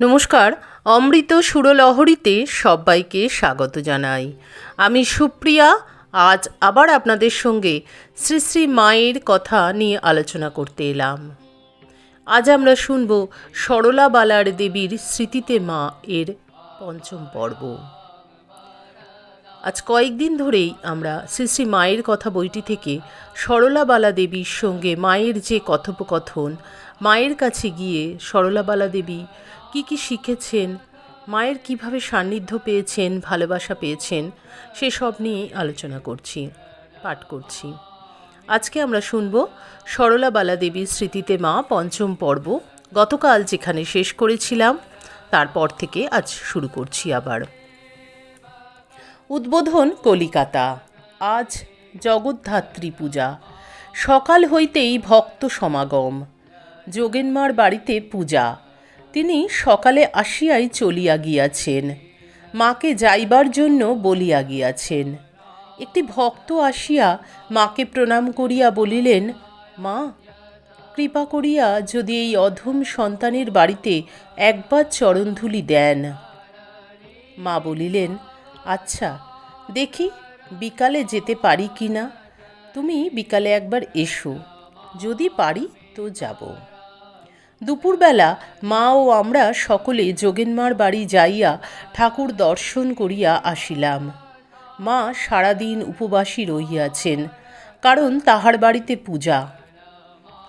নমস্কার, অমৃত সুরলহরীতে সবাইকে স্বাগত জানাই। আমি সুপ্রিয়া, আজ আবার আপনাদের সঙ্গে শ্রী শ্রী মায়ের কথা নিয়ে আলোচনা করতে এলাম। আজ আমরা শুনব সরলা বালার দেবীর স্মৃতিতে মা এর পঞ্চম পর্ব। আজ কয়েকদিন ধরেই আমরা শ্রী শ্রী মায়ের কথা বইটি থেকে সরলাবালা দেবীর সঙ্গে মায়ের যে কথোপকথন, মায়ের কাছে গিয়ে সরলাবালা দেবী কি কি শিখেছেন, মায়ের কীভাবে সান্নিধ্য পেয়েছেন, ভালোবাসা পেয়েছেন, সেসব নিয়ে আলোচনা করছি, পাঠ করছি। আজকে আমরা শুনব সরলাবালা দেবীর স্মৃতিতে মা পঞ্চম পর্ব। গতকাল যেখানে শেষ করেছিলাম, তারপর থেকে আজ শুরু করছি আবার। উদ্বোধন কলিকাতা। আজ জগদ্ধাত্রী পূজা। সকাল হইতেই ভক্ত সমাগম। যোগেনমার বাড়িতে পূজা। তিনি সকালে আসিয়াই চলিয়া গিয়াছেন। মাকে যাইবার জন্য বলিয়া গিয়াছেন। একটি ভক্ত আসিয়া মাকে প্রণাম করিয়া বলিলেন, মা, কৃপা করিয়া যদি এই অধম সন্তানের বাড়িতে একবার চরণধুলি দেন। মা বলিলেন আচ্ছা দেখি বিকালে যেতে পারি কি না? তুমি বিকালে একবার এসো, যদি পারি তো যাব। দুপুরবেলা মা ও আমরা সকলে যোগেনমার বাড়ি যাইয়া ঠাকুর দর্শন করিয়া আসিলাম। মা সারাদিন উপবাসী রহিয়াছেন, কারণ তাহার বাড়িতে পূজা।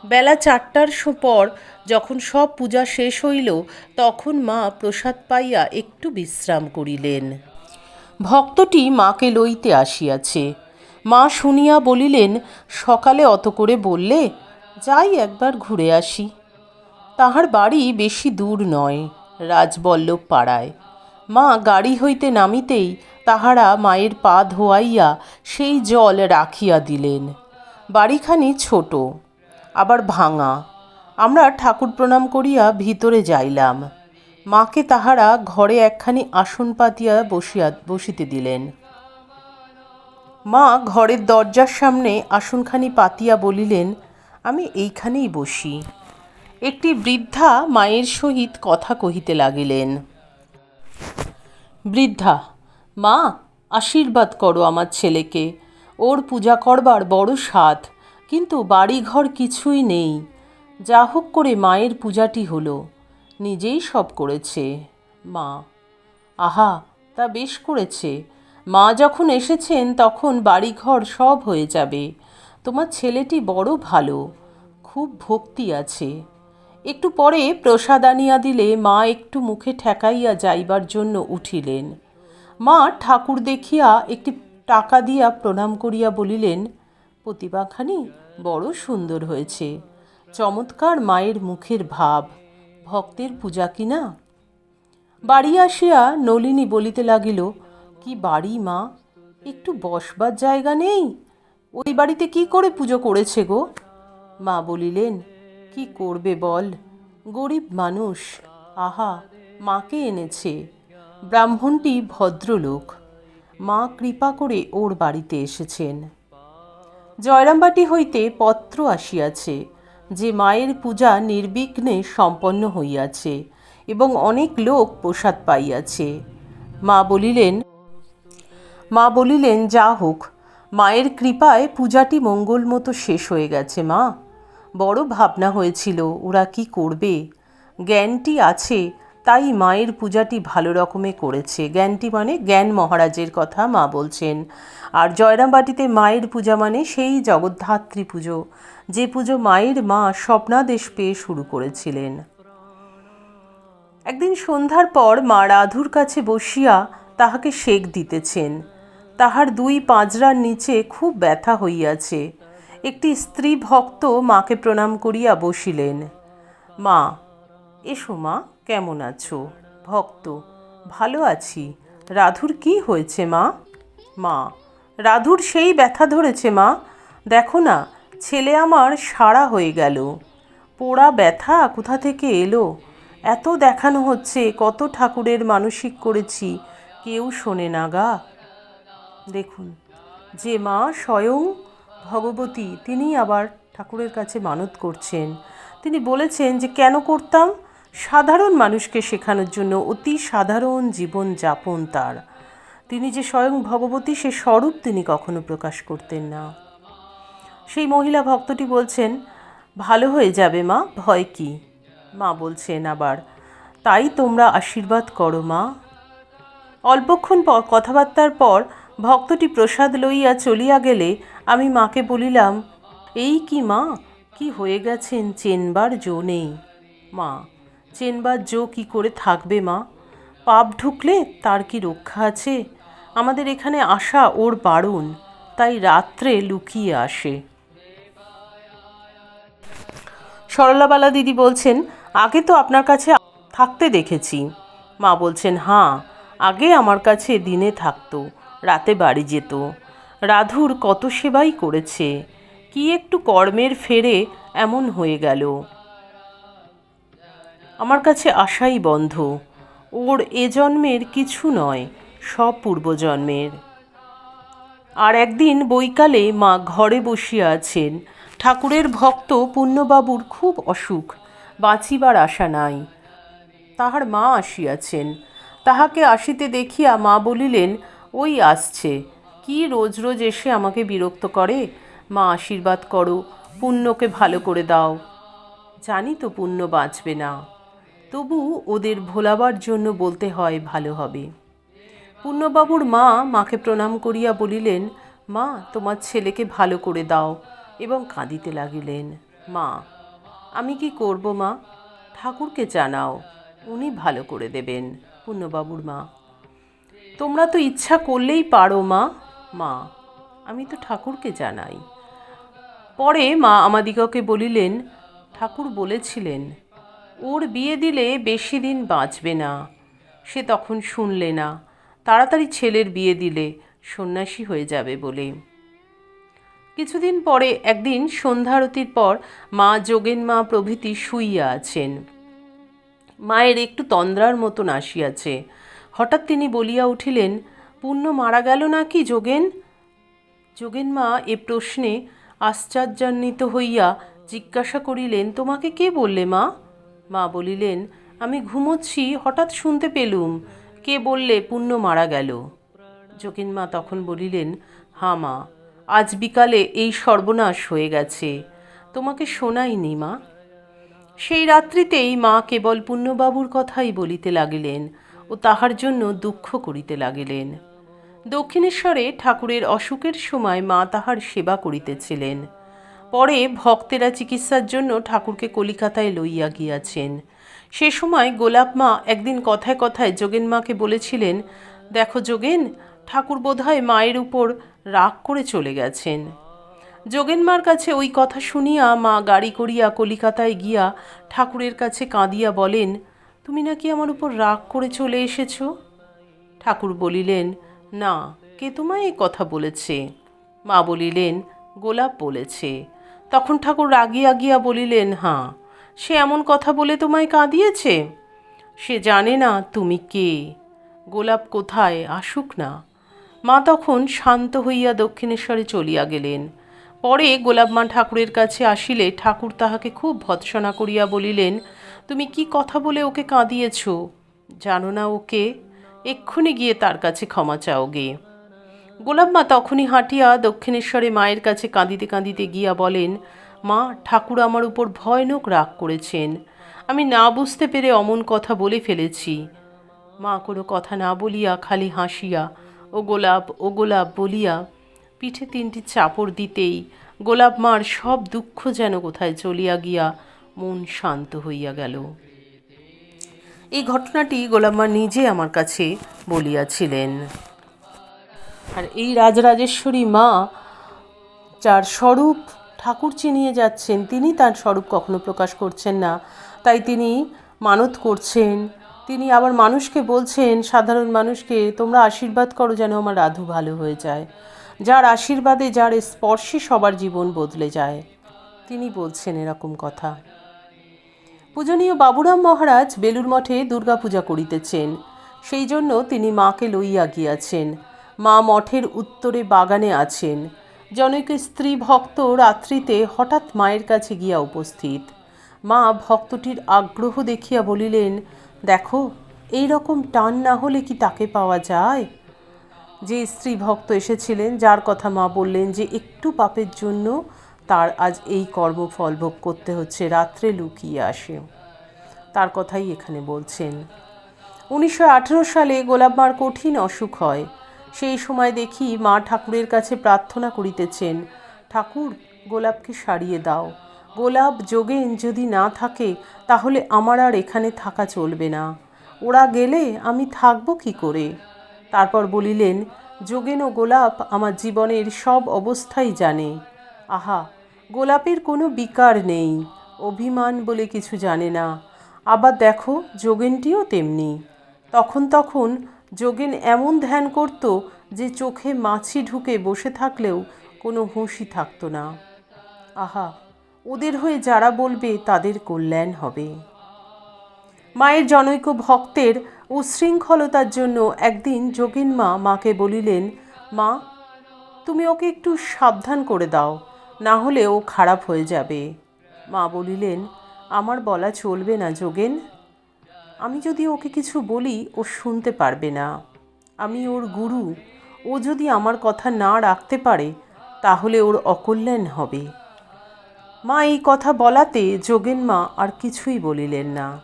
বেলা চারটার পর যখন সব পূজা শেষ হইল, তখন মা প্রসাদ পাইয়া একটু বিশ্রাম করিলেন। ভক্তটি মাকে লইতে আসিয়াছে। মা শুনিয়া বলিলেন, সকালে অত করে বললে, যাই একবার ঘুরে আসি। তাহার বাড়ি বেশি দূর নয়, রাজবল্লভ পাড়ায়। মা গাড়ি হইতে নামিতেই তাহারা মায়ের পা ধোয়াইয়া সেই জল রাখিয়া দিলেন। বাড়িখানি ছোট, আবার ভাঙা। আমরা ঠাকুর প্রণাম করিয়া ভিতরে যাইলাম। মাকে তাহারা ঘরে একখানি আসন পাতিয়া বসিয়া, বসিতে দিলেন। মা ঘরের দরজার সামনে আসনখানি পাতিয়া বলিলেন, আমি এইখানেই বসি। একটি বৃদ্ধা মায়ের সহিত কথা কহিতে লাগিলেন। বৃদ্ধা, মা, আশীর্বাদ করো আমার ছেলেকে। ওর পূজা করবার বড় স্বাদ, কিন্তু বাড়িঘর কিছুই নেই। যা হোক করে মায়ের পূজাটি হলো। নিজেই সব করেছে। মা, আহা, তা বেশ করেছে। মা যখন এসেছেন, তখন বাড়িঘর সব হয়ে যাবে। তোমার ছেলেটি বড় ভালো, খুব ভক্তি আছে। একটু পরে প্রসাদ আনিয়া দিলে মা একটু মুখে ঠেকাইয়া যাইবার জন্য উঠিলেন। মা ঠাকুর দেখিয়া একটি টাকা দিয়া প্রণাম করিয়া বলিলেন, প্রতিভাখানি বড় সুন্দর হয়েছে। চমৎকার মায়ের মুখের ভাব। ভক্তের পূজা কিনা বাড়ি আসিয়া নলিনী বলিতে লাগিল, কি বাড়ি মা? একটু বসবার জায়গা নেই? ওই বাড়িতে কি করে পুজো করেছে গো? মা বলিলেন, কি করবে বল? গরিব মানুষ, আহা, মাকে এনেছে। ব্রাহ্মণটি ভদ্রলোক। মা কৃপা করে ওর বাড়িতে এসেছেন। জয়রামবাটি হইতে পত্র আসিয়াছে। যে মায়ের পূজা নির্বিঘ্নে সম্পন্ন হইয়াছে এবং অনেক লোক প্রসাদ পাইয়াছে। মা বলিলেন মা বলিলেন, যা হোক, মায়ের কৃপায় পূজাটি মঙ্গল মতো শেষ হয়ে গেছে মা। বড় ভাবনা হয়েছিল, ওরা কি করবে? জ্ঞানটি আছে তাই মায়ের পূজাটি ভালো রকমে করেছে। জ্ঞানটি মানে জ্ঞান মহারাজের কথা মা বলছেন। আর জয়রামবাটিতে মায়ের পূজা মানে সেই জগদ্ধাত্রী পুজো। যে পুজো মায়ের মা স্বপ্নাদেশ পেয়ে শুরু করেছিলেন। একদিন সন্ধ্যার পর মা রাধুর কাছে বসিয়া তাহাকে শেক দিতেছেন। তাহার দুই পাঁজরার নিচে খুব ব্যথা হইয়াছে। একটি স্ত্রী ভক্ত মাকে প্রণাম করিয়া বসিলেন। মা, এসো মা। কেমন আছো? ভক্ত, ভালো আছি। রাধুর কি হয়েছে মা? মা, রাধুর সেই ব্যথা ধরেছে মা। দেখো না, ছেলে আমার সারা হয়ে গেল। পোড়া ব্যথা কোথা থেকে এলো? এত দেখানো হচ্ছে, কত ঠাকুরের মানসিক করেছি, কেউ শোনে না গা। দেখুন, যে মা স্বয়ং ভগবতী, তিনি আবার ঠাকুরের কাছে মানত করছেন। তিনি বলেছেন যে কেন করতাম? সাধারণ মানুষকে শেখানোর জন্য অতি সাধারণ জীবন যাপন তার। তিনি যে স্বয়ং ভগবতী, সে স্বরূপ তিনি কখনো প্রকাশ করতেন না। সেই মহিলা ভক্তটি বলছেন, ভালো হয়ে যাবে মা, ভয় কি? মা বলছেন আবার, তাই তোমরা আশীর্বাদ করো মা। অল্পক্ষণ পর কথাবার্তার পর ভক্তটি প্রসাদ লইয়া চলিয়া গেলে আমি মাকে বলিলাম, এই কি মা? কি হয়ে গেছেন? চেনবার জো নেই। মা চেনবার জো কি করে থাকবে, মা? পাপ ঢুকলে তার কি রক্ষা আছে? আমাদের এখানে আসা ওর বারণ, তাই রাত্রে লুকিয়ে আসে। সরলাবালা দিদি বলছেন, আগে তো আপনার কাছে থাকতে দেখেছি। মা বলছেন হাঁ আগে আমার কাছে দিনে থাকতো, রাতে বাড়ি যেত। রাধুর কত সেবাই করেছে। কি একটু কর্মের ফেরে এমন হয়ে গেল। আমার কাছে আশাই বন্ধ। ওর এ জন্মের কিছু নয়, সব পূর্বজন্মের। আর একদিন বৈকালে মা ঘরে বসিয়া আছেন। ঠাকুরের ভক্ত পুণ্যবাবুর খুব অসুখ, বাঁচিবার আশা নাই। তাহার মা আসিয়াছেন। তাহাকে আসিতে দেখিয়া মা বলিলেন, ওই আসছে। কি রোজ রোজ এসে আমাকে বিরক্ত করে? মা আশীর্বাদ করো, পুণ্যকে ভালো করে দাও। জানি তো পুণ্য বাঁচবে না। তবু ওদের ভোলাবার জন্য বলতে হয়, ভালো হবে। পূর্ণবাবুর মা মাকে প্রণাম করিয়া বলিলেন, মা, তোমার ছেলেকে ভালো করে দাও। এবং কাঁদিতে লাগিলেন, মা, আমি কি করব, মা? ঠাকুরকে জানাও, উনি ভালো করে দেবেন। পূর্ণবাবুর মা, তোমরা তো ইচ্ছা করলেই পারো, মা। মা, আমি তো ঠাকুরকে জানাই। পরে মা আমাদিগকে বলিলেন, ঠাকুর বলেছিলেন ওর বিয়ে দিলে বেশি দিন বাঁচবে না। সে তখন শুনলে না। তাড়াতাড়ি ছেলের বিয়ে দিলে সন্ন্যাসী হয়ে যাবে বলে। কিছুদিন পরে একদিন সন্ধ্যারতির পর মা যোগেন মা প্রভৃতি শুইয়া আছেন। মায়ের একটু তন্দ্রার মতন আসিয়াছে। হঠাৎ তিনি বলিয়া উঠিলেন, পুণ্য মারা গেল নাকি যোগেন? যোগেন মা এ প্রশ্নে আশ্চর্যান্বিত হইয়া জিজ্ঞাসা করিলেন, তোমাকে কে বললে মা? মা বলিলেন, আমি ঘুমোচ্ছি, হঠাৎ শুনতে পেলুম। কে বললে, পুণ্য মারা গেল। যোগিন মা তখন বলিলেন, হা মা, আজ বিকালে এই সর্বনাশ হয়ে গেছে। তোমাকে শোনাইনি মা। সেই রাত্রিতেই মা কেবল পুণ্যবাবুর কথাই বলিতে লাগিলেন ও তাহার জন্য দুঃখ করিতে লাগিলেন। দক্ষিণেশ্বরে ঠাকুরের অসুখের সময় মা তাহার সেবা করিতেছিলেন। পরে ভক্তেরা চিকিৎসার জন্য ঠাকুরকে কলিকাতায় লইয়া গিয়াছেন। সে সময় গোলাপ মা একদিন কথায় কথায় যোগেন মাকে বলেছিলেন, দেখো যোগেন, ঠাকুর বোধহয় মায়ের উপর রাগ করে চলে গেছেন। যোগেন মার কাছে ওই কথা শুনিয়া মা গাড়ি করিয়া কলিকাতায় গিয়া ঠাকুরের কাছে কাঁদিয়া বলেন, তুমি নাকি আমার উপর রাগ করে চলে এসেছ? ঠাকুর বলিলেন, না, কে তোমায় এই কথা বলেছে? মা বলিলেন, গোলাপ বলেছে। তখন ঠাকুর রাগিয়া গিয়া বলিলেন, হাঁ, সে এমন কথা বলে তোমায় কাঁদিয়েছে? সে জানে না তুমি কে। গোলাপ কোথায়, আসুক না। মা তখন শান্ত হইয়া দক্ষিণেশ্বরে চলিয়া গেলেন। পরে গোলাপ মা ঠাকুরের কাছে আসিলে ঠাকুর তাহাকে খুব ভৎসনা করিয়া বলিলেন, তুমি কি কথা বলে ওকে কাঁদিয়েছ? জানো না ওকে এক্ষুনি গিয়ে তার কাছে ক্ষমা চাও গে গোলাপ মা তখনই হাঁটিয়া দক্ষিণেশ্বরে মায়ের কাছে কাঁদিতে কাঁদিতে গিয়া বলেন, মা, ঠাকুর আমার উপর ভয়ানক রাগ করেছেন। আমি না বুঝতে পেরে অমন কথা বলে ফেলেছি। মা কোনো কথা না বলিয়া খালি হাসিয়া, ও গোলাপ ও গোলাপ বলিয়া পিঠে তিনটি চাপড় দিতেই গোলাপ মার সব দুঃখ যেন কোথায় চলিয়া গিয়া মন শান্ত হইয়া গেল। এই ঘটনাটি গোলাম্মা নিজে আমার কাছে বলিয়াছিলেন। আর এই রাজরাজেশ্বরী মা যার স্বরূপ ঠাকুর চিনিয়ে যাচ্ছেন, তিনি তার স্বরূপ কখনো প্রকাশ করছেন না। তাই তিনি মানত করছেন। তিনি আবার মানুষকে বলছেন, সাধারণ মানুষকে, তোমরা আশীর্বাদ করো যেন আমার রাধু ভালো হয়ে যায়। যার আশীর্বাদে, যার স্পর্শে সবার জীবন বদলে যায়। তিনি বলছেন এরকম কথা। পূজনীয় বাবুরাম মহারাজ বেলুর মঠে দুর্গাপূজা করিতেছেন। সেই জন্য তিনি মাকে লইয়া গিয়াছেন। মা মঠের উত্তরে বাগানে আছেন। জনৈক স্ত্রী ভক্ত রাত্রিতে হঠাৎ মায়ের কাছে গিয়া উপস্থিত। মা ভক্তটির আগ্রহ দেখিয়া বলিলেন, দেখো এই রকম টান না হলে কি তাকে পাওয়া যায়? যে স্ত্রী ভক্ত এসেছিলেন, যার কথা মা বললেন যে একটু পাপের জন্য তার আজ এই কর্মফল ভোগ করতে হচ্ছে, রাত্রে লুকিয়ে আসে। তার কথাই এখানে বলছেন। উনিশশো আঠেরো সালে গোলাপমার কঠিন অসুখ হয়। সেই সময় দেখি মা ঠাকুরের কাছে প্রার্থনা করিতেছেন, ঠাকুর, গোলাপকে সারিয়ে দাও। গোলাপ যোগেন যদি না থাকে, তাহলে আমার আর এখানে থাকা চলবে না। ওরা গেলে আমি থাকব কি করে? তারপর বলিলেন, যোগেন ও গোলাপ আমার জীবনের সব অবস্থাই জানে। আহা, গোলাপের কোনো বিকার নেই, অভিমান বলে কিছু জানে না। আবার দেখো, যোগেনটিও তেমনি। তখন তখন যোগেন এমন ধ্যান করত যে চোখে মাছি ঢুকে বসে থাকলেও কোনো হুঁশি থাকতো না। আহা, ওদের হয়ে যারা বলবে তাদের কল্যাণ হবে। মায়ের জনৈক ভক্তের উশৃঙ্খলতার জন্য একদিন যোগিন মা মাকে বলিলেন, মা, তুমি ওকে একটু সাবধান করে দাও, না হলে ও খারাপ হয়ে যাবে। মা বলিলেন, আমার বলা চলবে না যোগেন। আমি যদি ওকে কিছু বলি, ও শুনতে পারবে না। আমি ওর গুরু। ও যদি আমার কথা না রাখতে পারে, তাহলে ওর অকল্যাণ হবে। মা, এই কথা বলাতে যোগেন মা আর কিছুই বলিলেন না।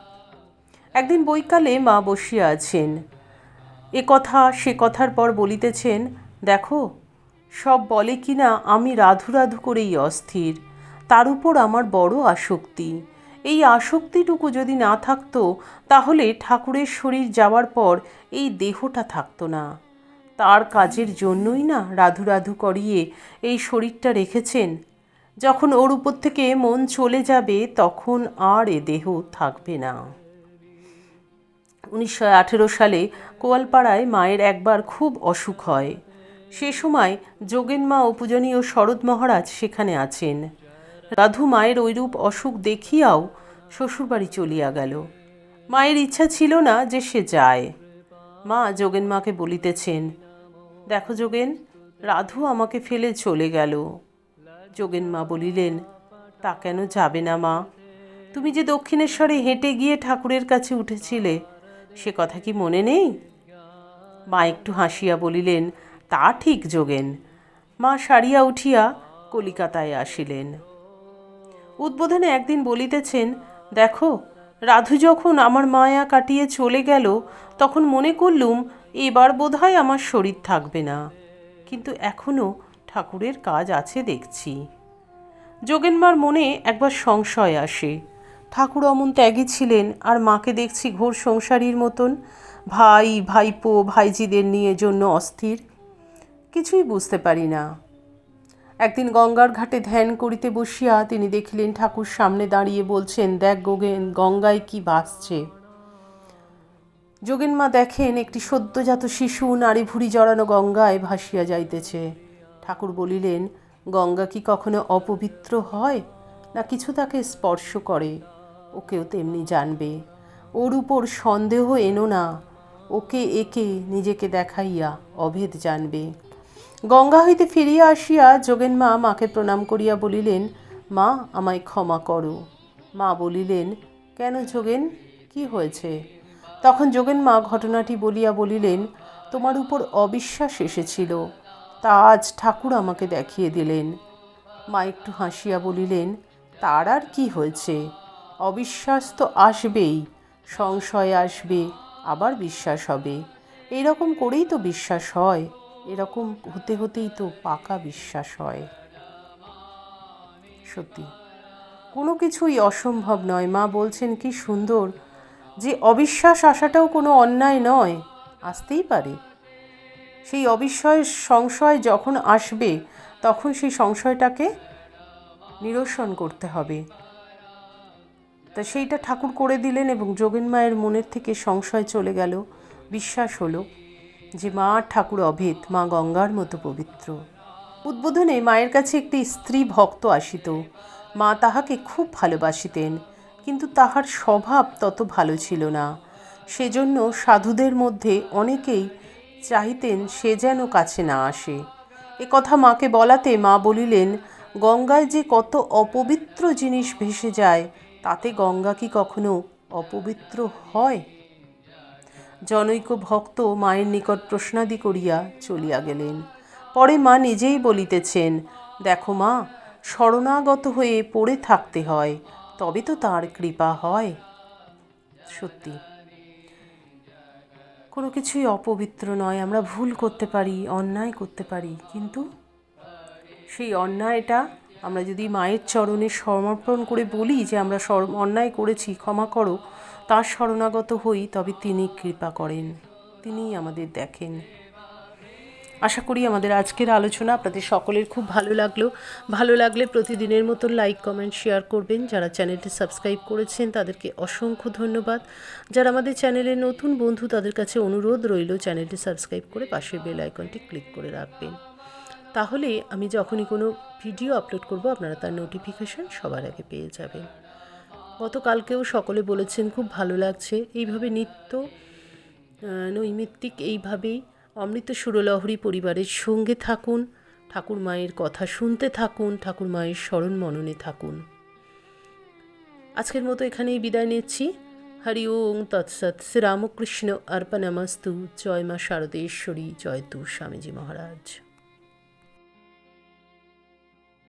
একদিন বৈকালে মা বসিয়া আছেন। এ কথা, সে কথার পর বলিতেছেন, দেখো, সব বলে কিনা আমি রাধু রাধু করেই অস্থির। তার উপর আমার বড় আসক্তি। এই আসক্তিটুকু যদি না থাকতো, তাহলে ঠাকুরের শরীর যাওয়ার পর এই দেহটা থাকতো না। তার কাজের জন্যই না রাধু রাধু করিয়ে এই শরীরটা রেখেছেন। যখন ওর উপর থেকে মন চলে যাবে, তখন আর এ দেহ থাকবে না। উনিশশো আঠেরো সালে কোয়ালপাড়ায় মায়ের একবার খুব অসুখ হয়। সে সময় যোগেন মা ও শরৎ মহারাজ সেখানে আছেন। রাধু মায়ের ওইরূপ অসুখ দেখিয়াও শ্বশুরবাড়ি চলিয়া গেল। মায়ের ইচ্ছা ছিল না যে সে যায়। মা যোগেন মাকে বলিতেছেন, দেখো যোগেন, রাধু আমাকে ফেলে চলে গেল। যোগেন মা বলিলেন, তা কেন যাবে না মা? তুমি যে দক্ষিণেশ্বরে হেঁটে গিয়ে ঠাকুরের কাছে উঠেছিলে, সে কথা কি মনে নেই? মা একটু হাসিয়া বলিলেন, তা ঠিক যোগেন। মা সারিয়া উঠিয়া কলিকাতায় আসিলেন। উদ্বোধনে একদিন বলিতেছেন, দেখো, রাধু যখন আমার মায়া কাটিয়ে চলে গেল, তখন মনে করলুম, এবার বোধহয় আমার শরীর থাকবে না। কিন্তু এখনও ঠাকুরের কাজ আছে দেখছি। যোগেনমার মনে একবার সংশয় আসে। ঠাকুর অমন ত্যাগী ছিলেন, আর মাকে দেখছি ঘোর সংসারীর মতন। ভাই, ভাইপো, ভাইজিদের নিয়ে জন্য অস্থির। কিছুই বুঝতে পারি না। একদিন গঙ্গার ঘাটে ধ্যান করিতে বসিয়া তিনি দেখিলেন ঠাকুর সামনে দাঁড়িয়ে বলছেন, দেখ গোগেন, গঙ্গায় কি ভাসছে যোগেন মা দেখেন, একটি সদ্যজাত শিশু নারী ভুড়ি জড়ানো গঙ্গায় ভাসিয়া যাইতেছে। ঠাকুর বলিলেন, গঙ্গা কি কখনো অপবিত্র হয়, না কিছু তাকে স্পর্শ করে? ওকেও তেমনি জানবে। ওর উপর সন্দেহ এনো না। ওকে একে নিজেকে দেখাইয়া অভেদ জানবে। গঙ্গা হইতে ফিরিয়া আসিয়া যোগেন মা মাকে প্রণাম করিয়া বলিলেন, মা, আমায় ক্ষমা করো। মা বলিলেন, কেন যোগেন? কি হয়েছে? তখন যোগেন মা ঘটনাটি বলিয়া বলিলেন, তোমার উপর অবিশ্বাস এসেছিল। তা আজ ঠাকুর আমাকে দেখিয়ে দিলেন। মা একটু হাসিয়া বলিলেন, তার আর কি হয়েছে? অবিশ্বাস তো আসবেই, সংশয় আসবে, আবার বিশ্বাস হবে। এরকম করেই তো বিশ্বাস হয়। এরকম হতে হতেই তো পাকা বিশ্বাস হয়। সত্যি। কোনো কিছুই অসম্ভব নয়। মা বলছেন, কি সুন্দর যে অবিশ্বাস আসাটাও কোনো অন্যায় নয়। আসতেই পারে। সেই অবিশ্বাস সংশয় যখন আসবে, তখন সেই সংশয়টাকে নিরসন করতে হবে। তা সেইটা ঠাকুর করে দিলেন এবং যোগেন মায়ের মনের থেকে সংশয় চলে গেল, বিশ্বাস হলো। যে মা ঠাকুর অভেদ, মা গঙ্গার মতো পবিত্র। উদ্বোধনে মায়ের কাছে একটি স্ত্রী ভক্ত আসিত। মা তাহাকে খুব ভালোবাসিতেন, কিন্তু তাহার স্বভাব তত ভালো ছিল না। সেজন্য সাধুদের মধ্যে অনেকেই চাহিতেন সে যেন কাছে না আসে। এ কথা মাকে বলাতে মা বলিলেন, গঙ্গায় যে কত অপবিত্র জিনিস ভেসে যায়, তাতে গঙ্গা কি কখনো অপবিত্র হয়? জনৈক ভক্ত মায়ের নিকট প্রশ্নাদি করিয়া চলিয়া গেলেন। পরে মা নিজেই বলিতেছেন, দেখো মা, শরণাগত হয়ে পড়ে থাকতে হয়, তবে তো তার কৃপা হয়। সত্যি। কোনো কিছুই অপবিত্র নয়, আমরা ভুল করতে পারি, অন্যায় করতে পারি, কিন্তু সেই অন্যায়টা আমরা যদি মায়ের চরণে সমর্পণ করে বলি যে আমরা অন্যায় করেছি, ক্ষমা করো তার শরণাগত হই তবে তিনি কৃপা করেন, তিনিই আমাদের দেখেন। আশা করি আমাদের আজকের আলোচনা আপনাদের সকলের খুব ভালো লাগল। ভালো লাগলে প্রতিদিনের মতো লাইক কমেন্ট শেয়ার করবেন। যারা চ্যানেলটি সাবস্ক্রাইব করেছেন, তাদেরকে অসংখ্য ধন্যবাদ। যারা আমাদের চ্যানেলের নতুন বন্ধু, তাদের কাছে অনুরোধ রইল চ্যানেলটি সাবস্ক্রাইব করে পাশের বেল আইকনটি ক্লিক করে রাখবেন। তাহলে আমি যখনই কোনো ভিডিও আপলোড করব, আপনারা তার নোটিফিকেশন সবার আগে পেয়ে যাবেন। গতকালকেও সকলে বলেছেন খুব ভালো লাগছে। এইভাবে নিত্য নৈমিত্তিক এইভাবেই অমৃত সুরলহরী পরিবারের সঙ্গে থাকুন, ঠাকুর মায়ের কথা শুনতে থাকুন, ঠাকুর মায়ের স্মরণ মননে থাকুন। আজকের মতো এখানেই বিদায় নিচ্ছি। হরি ওং তৎসৎ। শ্রীরামকৃষ্ণ অর্পণমস্তু। জয় মা শারদেশ্বরী। জয় তু স্বামীজি মহারাজ।